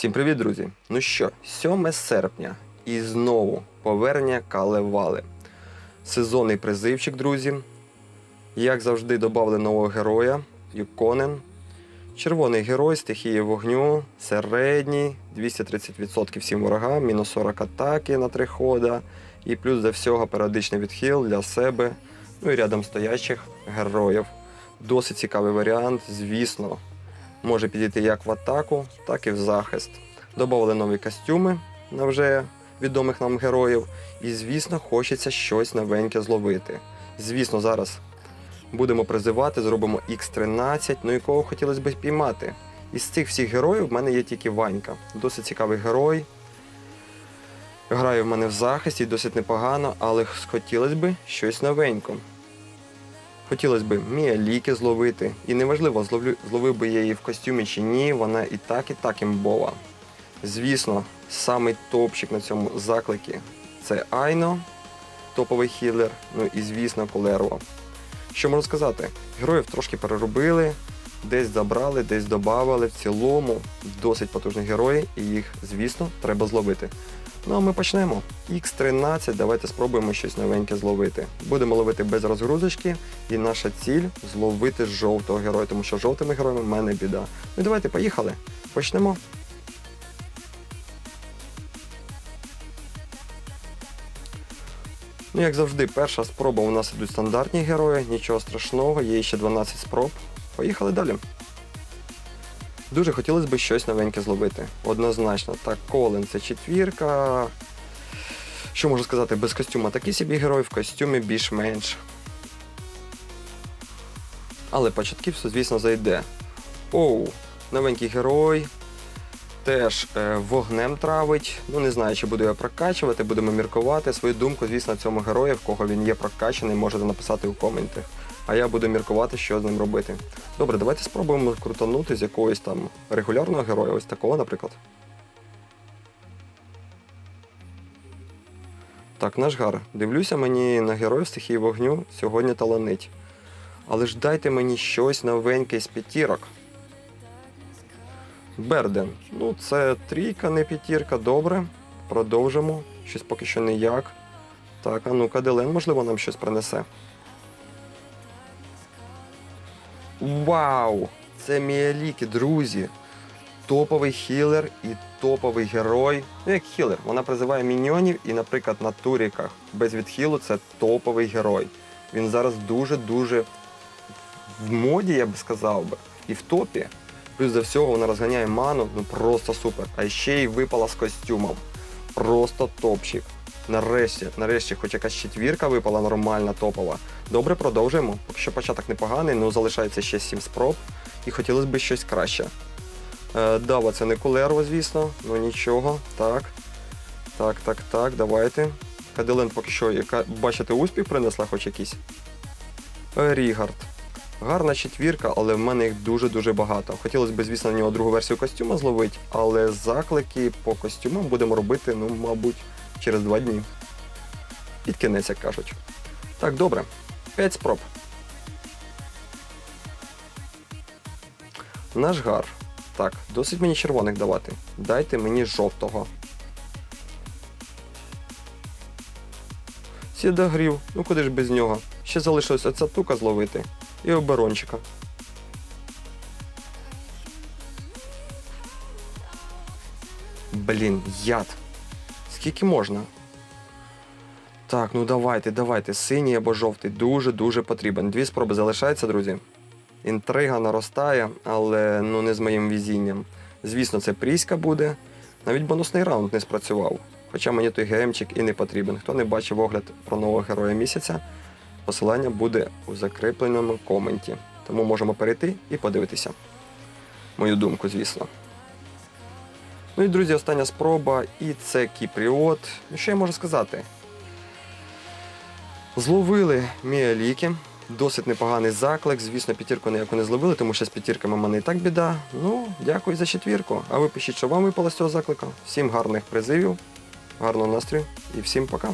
Всім привіт, друзі! Ну що, 7 серпня і знову повернення Калевали. Сезонний призивчик, друзі. Як завжди, додали нового героя Юконен. Червоний герой стихії вогню, середній, 230% всім ворогам, мінус 40 атаки на 3 хода. І плюс до всього періодичний відхил для себе, ну і рядом стоячих героїв. Досить цікавий варіант, звісно, може підійти як в атаку, так і в захист. Добавили нові костюми на вже відомих нам героїв. І, звісно, хочеться щось новеньке зловити. Звісно, зараз будемо призивати, зробимо X13, ну і кого хотілося б піймати. Із цих всіх героїв в мене є тільки Ванька. Досить цікавий герой. Грає в мене в захисті, досить непогано, але хотілося б щось новеньке. Хотілося б Міаліки зловити. І неважливо, зловлю, зловив би я її в костюмі чи ні, вона і так, і так імбова. Звісно, самий топчик на цьому закликі це Айно, топовий хілер, ну і звісно, Колерво. Що можу сказати? Героїв трошки переробили, десь забрали, десь додавали. В цілому досить потужні герої, і їх, звісно, треба зловити. Ну а ми почнемо. X13, давайте спробуємо щось новеньке зловити. Будемо ловити без розгрузочки, і наша ціль зловити жовтого героя, тому що жовтими героями в мене біда. Ну давайте поїхали. Почнемо. Ну, як завжди, перша спроба у нас ідуть стандартні герої, нічого страшного, є ще 12 спроб. Поїхали далі. Дуже хотілося б щось новеньке зловити. Однозначно. Так, Колин це четвірка. Що можу сказати, без костюма такий собі герой, в костюмі більш-менш. Але початківство, звісно, зайде. Оу, новенький герой. Теж е, вогнем травить. Ну не знаю, чи буду я прокачувати, будемо міркувати. Свою думку, звісно, цьому герою, в кого він є прокачаний, можете написати у коментах. А я буду міркувати, що з ним робити. Добре, давайте спробуємо крутанути з якогось там регулярного героя, ось такого, наприклад. Так, наш гар. Дивлюся мені на героїв стихії вогню сьогодні таланить. Але ж дайте мені щось новеньке з п'ятірок. Берден. Ну, це трійка, не п'ятірка, добре. Продовжимо. Щось поки що ніяк. Так, а ну-ка, Делен, можливо, нам щось принесе. Вау! Це Міаліки, друзі. Топовий хілер і топовий герой. Ну, як хілер, вона призиває міньйонів і, наприклад, на туріках без відхилу це топовий герой. Він зараз дуже-дуже в моді, я би сказав би, і в топі. Плюс до всього вона розганяє ману, ну просто супер. А ще й випала з костюмом. Просто топчик. Нарешті, нарешті, хоч якась четвірка випала нормальна, топова. Добре, продовжуємо. Поки що початок непоганий, ну залишається ще 7 спроб. І хотілося б щось краще. Е, Дава, це не кулерво, звісно, ну нічого. Так. Так, так, так, давайте. Каделен поки що, яка, бачите, успіх принесла хоч якийсь. Е, Рігард. Гарна четвірка, але в мене їх дуже-дуже багато. Хотілося б, звісно, на нього другу версію костюма зловити, але заклики по костюмам будемо робити, ну, мабуть, через два дні. Під кінець, як кажуть. Так, добре. 5 спроб. Наш гар. Так, досить мені червоних давати. Дайте мені жовтого. Сідогрів, ну куди ж без нього? Ще залишилось оця тука зловити і оборончика. Блін, яд. Скільки можна? Так, ну давайте, давайте. Синій або жовтий дуже-дуже потрібен. Дві спроби залишаються, друзі. Інтрига наростає, але ну не з моїм візінням. Звісно, це пріська буде. Навіть бонусний раунд не спрацював. Хоча мені той гемчик і не потрібен. Хто не бачив огляд про нового героя місяця, посилання буде у закріпленому коменті. Тому можемо перейти і подивитися. Мою думку, звісно. Ну і, друзі, остання спроба, і це Кіпріот. Ну, що я можу сказати? Зловили Міаліки. Досить непоганий заклик. Звісно, п'ятірку ніяку не зловили, тому що з п'ятірками в мене і так біда. Ну, дякую за четвірку. А ви пишіть, що вам випало з цього заклика. Всім гарних призивів, гарного настрою і всім пока.